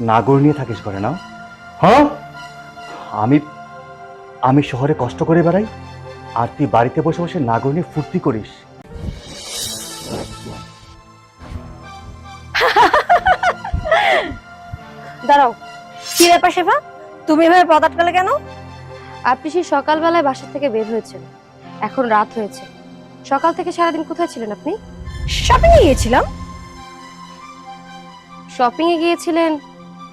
নাগর নিয়ে থাকিস করে না হ্যাঁ? আমি আমি শহরে কষ্ট করে বেড়াই আর তুই বাড়িতে বসে বসে নাগর নিয়ে ফুর্তি করিস। দাঁড়াও কি ব্যাপার শেফা? তুমি এভাবে পথ আটকালে কেন? আপনি সেই সকালবেলায় বাসা থেকে বের হয়েছেন। এখন রাত হয়েছে। সকাল থেকে সারাদিন কোথায় ছিলেন আপনি? শপিং এ গিয়েছিলাম। শপিং এ গিয়েছিলেন?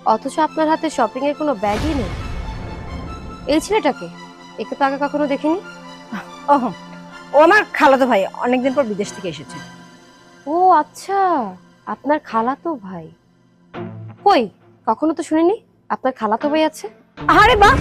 অথচ আপনার হাতে শপিং এর কোনো ব্যাগই নেই। এই ছেলেটাকে? একে তো আগে কখনো দেখিনি। ওহ ও আমার খালাতো ভাই অনেকদিন পর বিদেশ থেকে এসেছে। ও আচ্ছা আপনার খালাতো ভাই। কই কখনো তো শুনিনি? আপনার খালাতো ভাই আছে? আরে বাহ!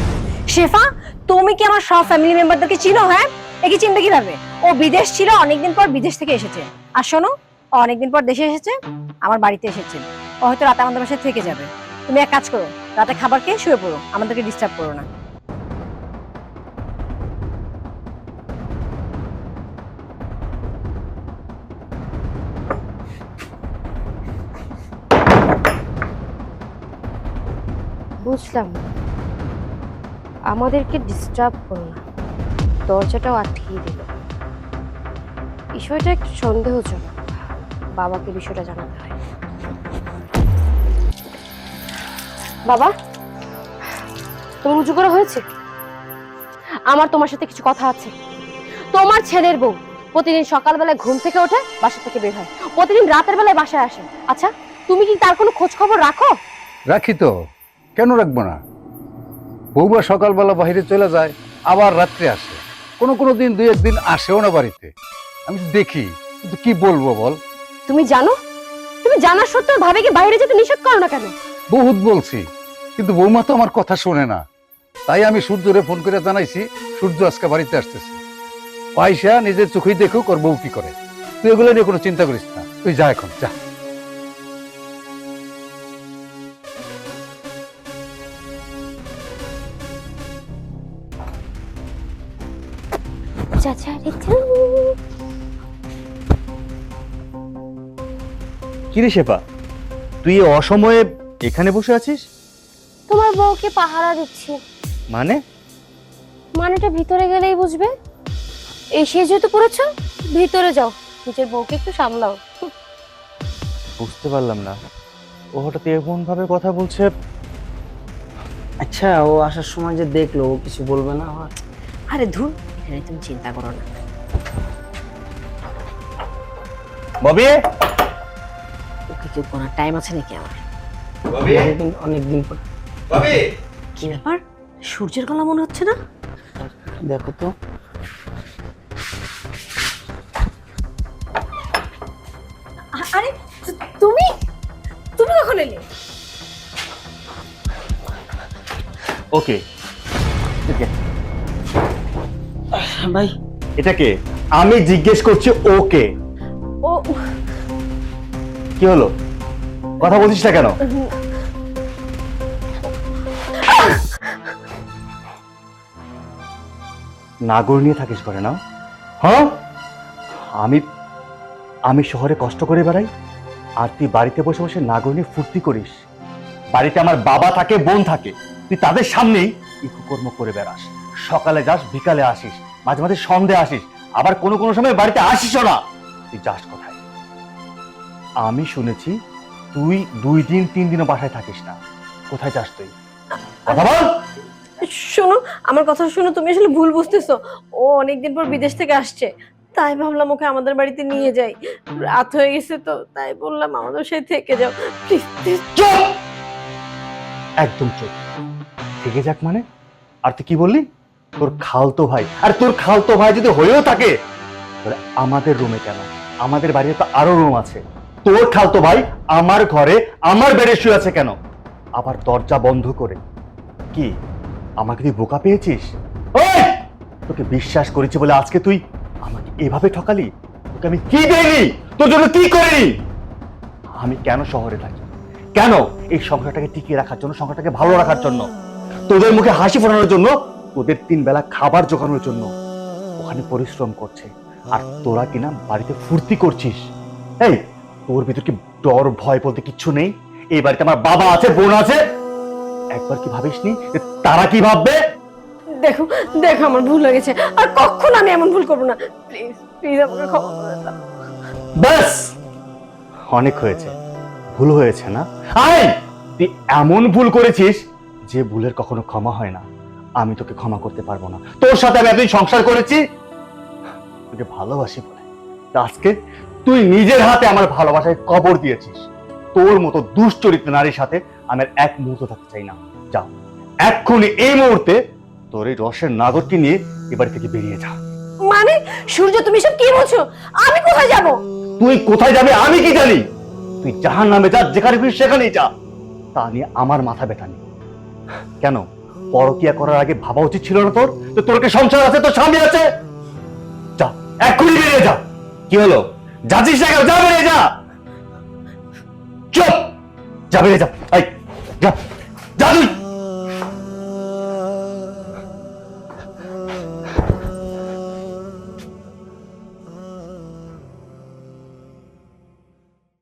শেফা তুমি কি আমার সব ফ্যামিলি মেম্বারদেরকে চিনো হ্যাঁ? একে চিনবে কীভাবে? ও বিদেশ ছিল অনেকদিন পর বিদেশ থেকে এসেছে। আর শোনো অনেকদিন পর দেশে এসেছে আমার বাড়িতে এসেছে। ও হয়তো রাতে আমাদের বাসায় থেকে যাবে। তুমি এক কাজ করো, রাতে খাবার খেয়ে শুয়ে পড়ো, আমাদেরকে ডিস্টার্ব করো না। বুঝলাম। আমাদেরকে ডিস্টার্ব করো না। দরজাটাও আটকিয়ে দিল। বিষয়টা একটু সন্দেহজনক। বাবাকে বিষয়টা জানাতে হয়। বাবা তোমার উঁচু করা হয়েছে? আমার তোমার সাথে কিছু কথা আছে। তোমার ছেলের বউ প্রতিদিন সকালবেলায় ঘুম থেকে ওঠে বাসা থেকে বের হয়। প্রতিদিন রাতের বেলায় বাসায় আসে। আচ্ছা তুমি কি তার কোনো খোঁজ খবর রাখো? রাখি তো। কেন রাখব না? বউবা সকালবেলা বাইরে চলে যায় আবার রাত্রে আসে। কোনো কোনো দিন দুই একদিন আসেও না বাড়িতে। আমি দেখি কিন্তু কি বলব বল? তুমি জানো? তুমি জানার সত্ত্বেও ভাবে কি বাইরে যেতে নিষেধ করো না কেন? বহুত বলছি কিন্তু বৌমা তো আমার কথা শোনে না। তাই আমি সূর্যরে ফোন করে জানাইছি সূর্য আজকে বাড়িতে আসতেছে। পয়সা নিজের চোখেই দেখুক ওর বউ কি করে। তুই এগুলো নিয়ে কোনো চিন্তা করিস না। তুই যা এখন যা। কিরে শেফা তুই অসময়ে এখানে বসে আছিস? তোমার বউকে পাহারা দিচ্ছি। মানে? মানেটা ভিতরে গেলেই বুঝবে। এসে যেহেতু পড়েছো ভিতরে যাও। নিজের বউকে একটু সামলাও। বুঝতে পারলাম না। ও হঠাৎ এমন ভাবে কথা বলছে। আচ্ছা ও আসার সময় যে দেখল ও কিছু বলবে না আবার আরে ধুর এখানে তুমি চিন্তা করো না। ববি? ওকে কেউ কোনো টাইম আছে নাকি আমার? অনেকদিন অনেকদিন পর। কি ব্যাপার? সূর্যের গলা মনে হচ্ছে না? দেখো তো। আরে তুমি? তুমি কখন এলে? ওকে। ভাই। এটাকে আমি জিজ্ঞেস করছি ওকে। ও কি হলো? কথা বলছিস না কেন? নাগর নিয়ে থাকিস করে না? হ্যাঁ? আমি আমি শহরে কষ্ট করে বেড়াই, আর তুই বাড়িতে বসে বসে নাগর নিয়ে ফুর্তি করিস। বাড়িতে আমার বাবা থাকে, বোন থাকে। তুই তাদের সামনেই ইকুকর্ম করে বেড়াস। সকালে যাস, বিকালে আসিস, মাঝে মাঝে সন্ধে আসিস, আবার কোনো কোনো সময় বাড়িতে আসিসও না। তুই যাস কোথায়? আমি শুনেছি তুই দুই দিন তিন দিনও বাসায় থাকিস না। কোথায় যাস তুই? কথা বল। শোনো আমার কথা শোনো তুমি আসলে ভুল বুঝতেছো। ও অনেকদিন পর বিদেশ থেকে আসছে। তাই ভাবলাম ওকে আমাদের বাড়িতে নিয়ে যাই। রাত হয়ে গেছে তো তাই বললাম আমাদের সাথে থেকে যাও। একদম চুপ। থেকে যাক মানে? আর তুই কি বললি? তোর খালতো ভাই। আর তোর খালতো ভাই যদি হয়েও থাকে আমাদের রুমে কেন? আমাদের বাড়িতে তো আরও রুম আছে। তোর খালতো ভাই, আমার ঘরে, আমার বেডে শুয়ে আছে কেন? আবার দরজা বন্ধ করে। কি, আমাকে তুই বোকা পেয়েছিস! তোকে বিশ্বাস করেছি বলে আজকে তুই আমাকে এভাবে ঠকালি? তোকে আমি কি দেইনি? তোর জন্য কি করিনি? আমি কেন শহরে থাকি? কেন এই সংসারটাকে টিকিয়ে রাখার জন্য সংসারটাকে ভালো রাখার জন্য? তোদের মুখে হাসি ফোটানোর জন্য? তোদের তিন বেলা খাবার জোগানোর জন্য? ওখানে পরিশ্রম করছে। আর তোরা কিনা বাড়িতে ফুর্তি করছিস। এই তোর ভিতর কি ডর ভয় বলতে কিচ্ছু নেই? এই বাড়িতে আমার বাবা আছে বোন আছে। একবার কি ভাবিসনি যে তারা কি ভাববে? দেখো দেখো আমার ভুল হয়ে গেছে। আর কখনো আমি এমন ভুল করব না। প্লিজ প্লিজ আমাকে ক্ষমা করে দাও। ব্যাস! অনেক হয়েছে। ভুল হয়েছে না? আয় তুই এমন ভুল করেছিস যে ভুলের কখনো ক্ষমা হয় না। আমি তোকে ক্ষমা করতে পারব না। তোর সাথে আমি এতদিন সংসার করেছি। তোকে ভালোবাসি বলে। তা আজকে তুই নিজের হাতে আমার ভালোবাসায় কবর দিয়েছিস। তোর মতো দুশ্চরিত্র নারীর সাথে আমি আর এক মুহূর্ত থাকতে চাই না। যা। এক্ষুনি এই মুহূর্তে তোর এই রসের নাগরটি নিয়ে এবার থেকে বেরিয়ে যা। মানে? সূর্য তুমি সব কি বলছো? আমি কোথায় যাব? তুই কোথায় যাবে আমি কি জানি? তুই জাহান নামে যা যেখানে খুশি সেখানেই যা। তা নিয়ে আমার মাথা ব্যথা নেই। কেন? পরকিয়া করার আগে ভাবা উচিত ছিল না তোর? তো তোর কি সংসার আছে তোর স্বামী আছে? যা এক্ষুনি বেরিয়ে যা। কি হলো? যাচ্ছিস না কেন? যাবে যা। চুপ। যাবে যা। যা। যা